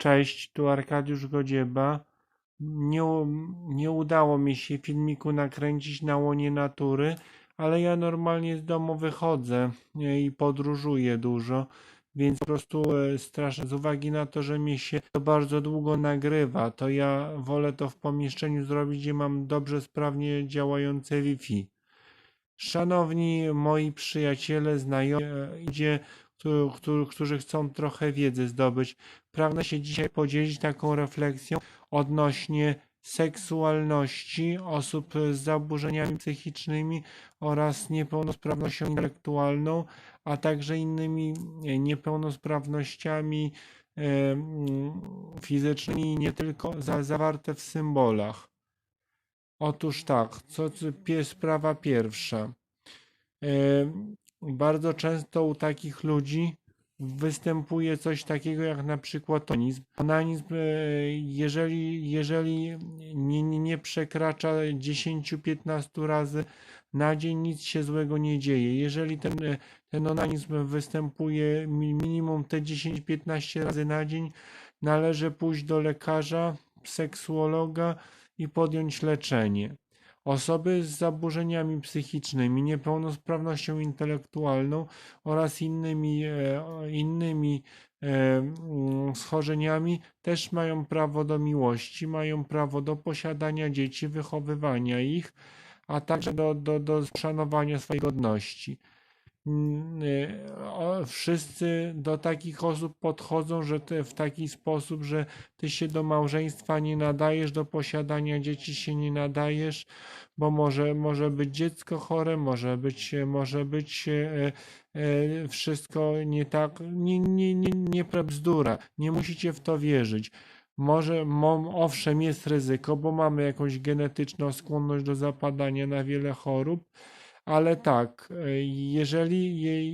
Cześć, tu Arkadiusz Godzieba. Nie, nie udało mi się filmiku nakręcić na łonie natury, ale ja normalnie z domu wychodzę i podróżuję dużo, więc po prostu e, strasznie z uwagi na to, że mi się to bardzo długo nagrywa, to ja wolę to w pomieszczeniu zrobić, gdzie mam dobrze, sprawnie działające Wi-Fi. Szanowni moi przyjaciele, znajomi, e, idzie, którzy, chcą trochę wiedzy zdobyć, pragnę się dzisiaj podzielić taką refleksją odnośnie seksualności osób z zaburzeniami psychicznymi oraz niepełnosprawnością intelektualną, a także innymi e, niepełnosprawnościami e, mm, fizycznymi, nie tylko za, zawarte w symbolach. Otóż tak, co sprawa pierwsza. Bardzo często u takich ludzi występuje coś takiego jak na przykład onizm. Onanizm, e, jeżeli, jeżeli nie, nie, przekracza 10-15 razy na dzień, nic się złego nie dzieje. Jeżeli ten, e, ten onanizm występuje mi- minimum te 10-15 razy na dzień, należy pójść do lekarza, seksuologa i podjąć leczenie. Osoby z zaburzeniami psychicznymi, niepełnosprawnością intelektualną oraz innymi, e, innymi e, mm, schorzeniami też mają prawo do miłości, mają prawo do posiadania dzieci, wychowywania ich, a także do, do, do szanowania swojej godności. Mm, o- Wszyscy do takich osób podchodzą, że ty w taki sposób, że ty się do małżeństwa nie nadajesz, do posiadania dzieci się nie nadajesz, bo może, może być dziecko chore, może być, może być e, wszystko nie tak, nie, nie, nie, nie bzdura, nie musicie w to wierzyć. Może, mo, owszem, jest ryzyko, bo mamy jakąś genetyczną skłonność do zapadania na wiele chorób, ale tak, e, jeżeli, je,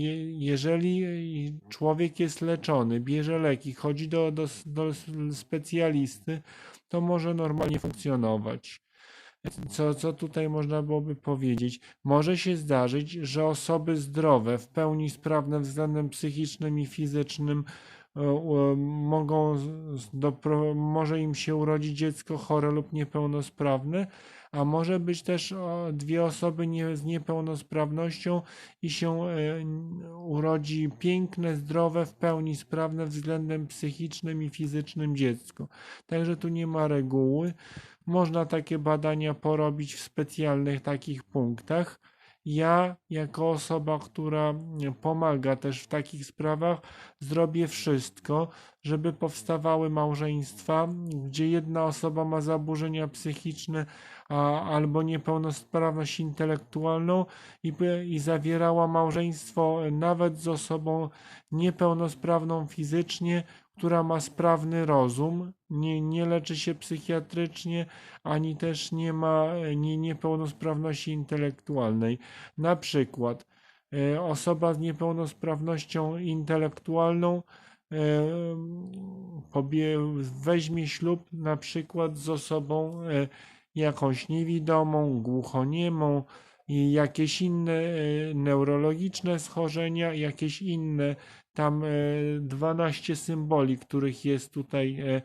je, jeżeli człowiek jest leczony, bierze leki, chodzi do, do, do specjalisty, to może normalnie funkcjonować. Co, co tutaj można byłoby powiedzieć? Może się zdarzyć, że osoby zdrowe, w pełni sprawne względem psychicznym i fizycznym, e, e, mogą, może im się urodzić dziecko chore lub niepełnosprawne, a może być też dwie osoby nie, z niepełnosprawnością i się e, urodzi piękne, zdrowe, w pełni sprawne względem psychicznym i fizycznym dziecko. Także tu nie ma reguły. Można takie badania porobić w specjalnych takich punktach. Ja, jako osoba, która pomaga też w takich sprawach, zrobię wszystko, żeby powstawały małżeństwa, gdzie jedna osoba ma zaburzenia psychiczne a, albo niepełnosprawność intelektualną i, i zawierała małżeństwo nawet z osobą niepełnosprawną fizycznie, która ma sprawny rozum, nie, nie leczy się psychiatrycznie, ani też nie ma nie, niepełnosprawności intelektualnej. Na przykład e, osoba z niepełnosprawnością intelektualną e, weźmie ślub na przykład z osobą e, jakąś niewidomą, głuchoniemą jakieś inne neurologiczne schorzenia, jakieś inne tam e, 12 symboli, których jest tutaj e, e,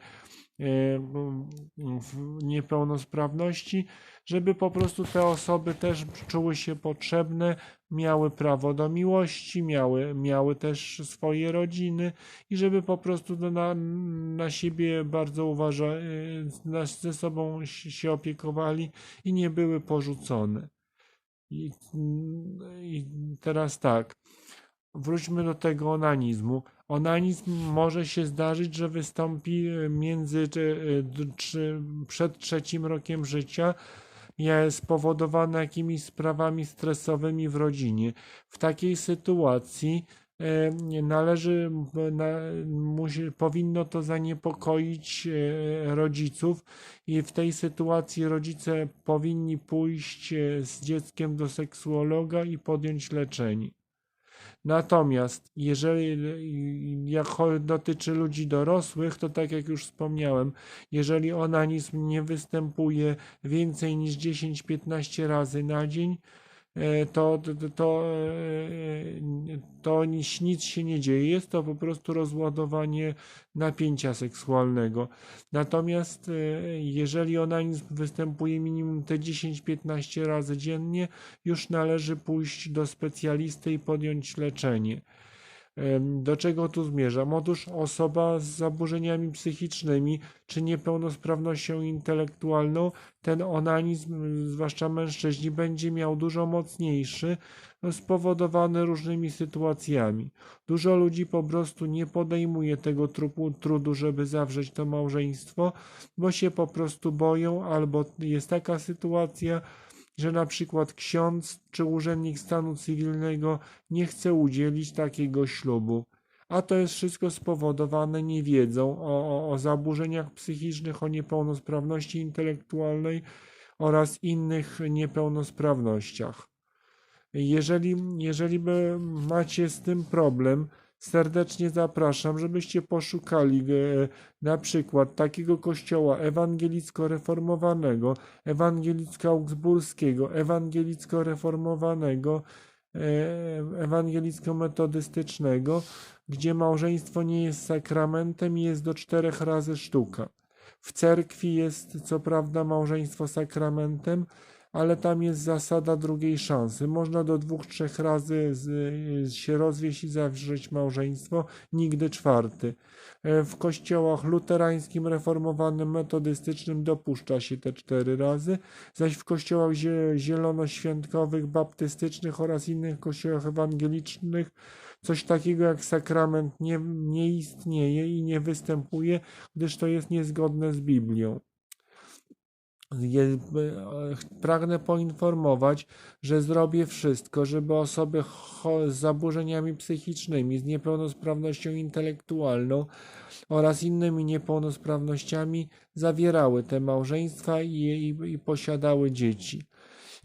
w niepełnosprawności, żeby po prostu te osoby też czuły się potrzebne, miały prawo do miłości, miały, miały też swoje rodziny i żeby po prostu na, na siebie bardzo uważa, e, na, ze sobą się opiekowali i nie były porzucone. I, I teraz tak. Wróćmy do tego onanizmu. Onanizm może się zdarzyć, że wystąpi e, między czy, e, czy, przed trzecim rokiem życia, jest spowodowane jakimiś sprawami stresowymi w rodzinie. W takiej sytuacji e, należy, musi, powinno to zaniepokoić e, rodziców i w tej sytuacji rodzice powinni pójść e, z dzieckiem do seksuologa i podjąć leczenie. Natomiast jeżeli jak dotyczy ludzi dorosłych, to tak jak już wspomniałem, jeżeli onanizm nie występuje więcej niż 10-15 razy na dzień, e, to, to, to, e, to nic, nic się nie dzieje. Jest to po prostu rozładowanie napięcia seksualnego. Natomiast e, jeżeli onanizm występuje minimum te 10-15 razy dziennie, już należy pójść do specjalisty i podjąć leczenie. Do czego tu zmierzam? Otóż osoba z zaburzeniami psychicznymi czy niepełnosprawnością intelektualną, ten onanizm, zwłaszcza mężczyźni, będzie miał dużo mocniejszy, no, spowodowany różnymi sytuacjami. Dużo ludzi po prostu nie podejmuje tego trupu, trudu, żeby zawrzeć to małżeństwo, bo się po prostu boją, albo jest taka sytuacja, że na przykład ksiądz czy urzędnik stanu cywilnego nie chce udzielić takiego ślubu. A to jest wszystko spowodowane niewiedzą o, o, o zaburzeniach psychicznych, o niepełnosprawności intelektualnej oraz innych niepełnosprawnościach. Jeżeli, jeżeli by macie z tym problem, serdecznie zapraszam, żebyście poszukali e, na przykład takiego kościoła ewangelicko-reformowanego, ewangelicko-augsburskiego, ewangelicko-reformowanego, e, ewangelicko-metodystycznego, gdzie małżeństwo nie jest sakramentem i jest do czterech razy sztuka. W cerkwi jest co prawda małżeństwo sakramentem, ale tam jest zasada drugiej szansy. Można do dwóch, trzech razy z, się rozwieść i zawrzeć małżeństwo, nigdy czwarty. E, W kościołach luterańskim, reformowanym, metodystycznym dopuszcza się te cztery razy, zaś w kościołach zie- zielonoświątkowych, baptystycznych oraz innych kościołach ewangelicznych coś takiego jak sakrament nie, nie istnieje i nie występuje, gdyż to jest niezgodne z Biblią. E, pragnę poinformować, że zrobię wszystko, żeby osoby z zaburzeniami psychicznymi, z niepełnosprawnością intelektualną oraz innymi niepełnosprawnościami zawierały te małżeństwa i, i, i posiadały dzieci.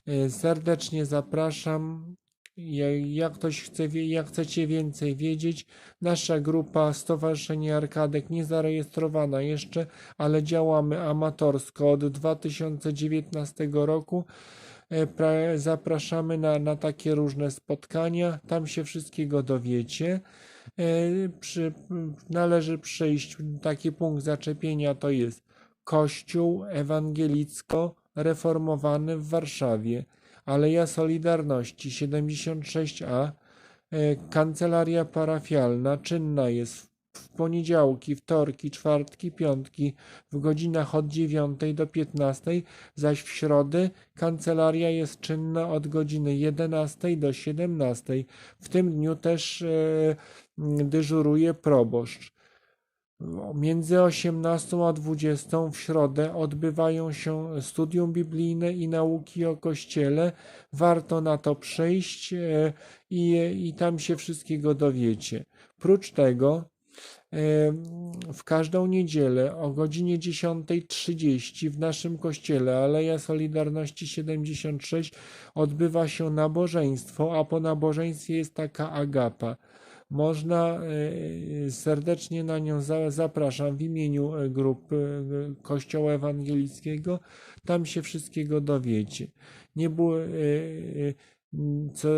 E, Serdecznie zapraszam. Ja- Jak ktoś chce, jak chcecie więcej wiedzieć, nasza grupa Stowarzyszenie Arkadek nie zarejestrowana jeszcze, ale działamy amatorsko od 2019 roku. E, pra- Zapraszamy na, na takie różne spotkania, tam się wszystkiego dowiecie. E, Przy, należy przyjść, taki punkt zaczepienia to jest Kościół Ewangelicko-Reformowany w Warszawie, Aleja Solidarności 76A, e, kancelaria parafialna czynna jest w poniedziałki, wtorki, czwartki, piątki w godzinach od 9 do 15, zaś w środy kancelaria jest czynna od godziny 11 do 17. W tym dniu też e, dyżuruje proboszcz. Między 18 a 20 w środę odbywają się studium biblijne i nauki o Kościele. Warto na to przyjść e, i, i tam się wszystkiego dowiecie. Prócz tego w każdą niedzielę o godzinie 10.30 w naszym kościele Aleja Solidarności 76 odbywa się nabożeństwo, a po nabożeństwie jest taka agapa. Można e, serdecznie na nią za- zapraszam w imieniu e, grupy e, Kościoła Ewangelickiego. Tam się wszystkiego dowiecie. Nie było, co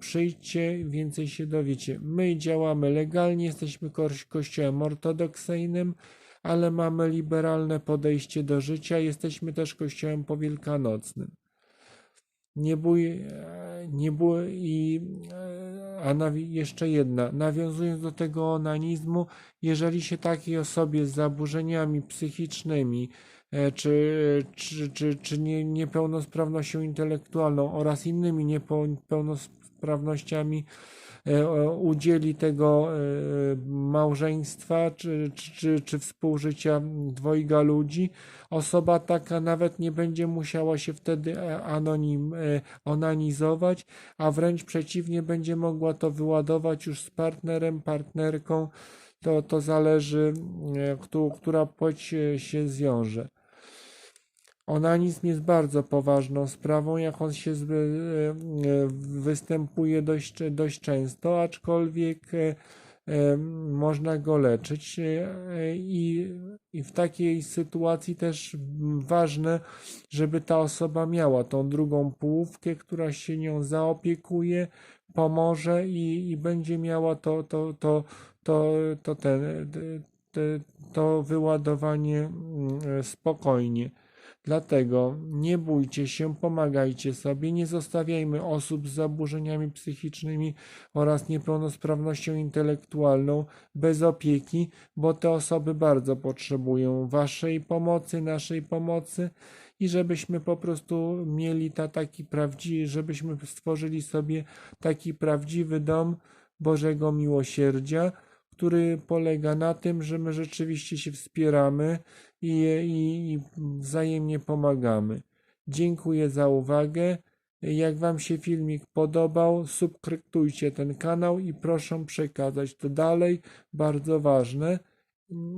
przyjdźcie, więcej się dowiecie. My działamy legalnie, jesteśmy koś- kościołem ortodoksyjnym, ale mamy liberalne podejście do życia. Jesteśmy też kościołem powielkanocnym. Nie bój, e, nie bój i e, a nawi- jeszcze jedna, nawiązując do tego onanizmu, jeżeli się takiej osobie z zaburzeniami psychicznymi czy, czy, czy, czy nie, niepełnosprawnością intelektualną oraz innymi niepełnosprawnościami e, udzieli tego e, małżeństwa czy, czy, czy, współżycia dwojga ludzi, osoba taka nawet nie będzie musiała się wtedy e, anonim, e, onanizować, a wręcz przeciwnie, będzie mogła to wyładować już z partnerem, partnerką. To, to zależy, e, któ- która płeć e, się zwiąże. Onanizm jest bardzo poważną sprawą, jak on się e, e, występuje dość, dość często, aczkolwiek e, można go leczyć i, i w takiej sytuacji też ważne, żeby ta osoba miała tą drugą połówkę, która się nią zaopiekuje, pomoże i, i będzie miała to, to, to, to, to, ten, to wyładowanie mm, spokojnie. Dlatego nie bójcie się, pomagajcie sobie, nie zostawiajmy osób z zaburzeniami psychicznymi oraz niepełnosprawnością intelektualną bez opieki, bo te osoby bardzo potrzebują Waszej pomocy, naszej pomocy i żebyśmy po prostu mieli ta, taki prawdziwy, żebyśmy stworzyli sobie taki prawdziwy dom Bożego Miłosierdzia, który polega na tym, że my rzeczywiście się wspieramy i, i, i wzajemnie pomagamy. Dziękuję za uwagę. Jak Wam się filmik podobał, subskrybujcie ten kanał i proszę przekazać to dalej, bardzo ważne.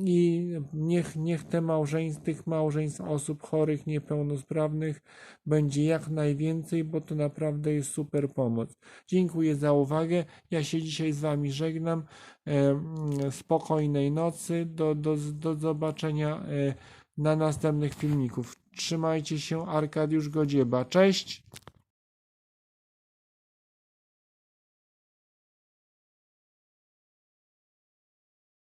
I niech, niech te małżeństw, tych małżeństw osób chorych, niepełnosprawnych będzie jak najwięcej, bo to naprawdę jest super pomoc. Dziękuję za uwagę. Ja się dzisiaj z Wami żegnam. E, mm, Spokojnej nocy. Do, do, do zobaczenia e, na następnych filmików. Trzymajcie się. Arkadiusz Godzieba. Cześć!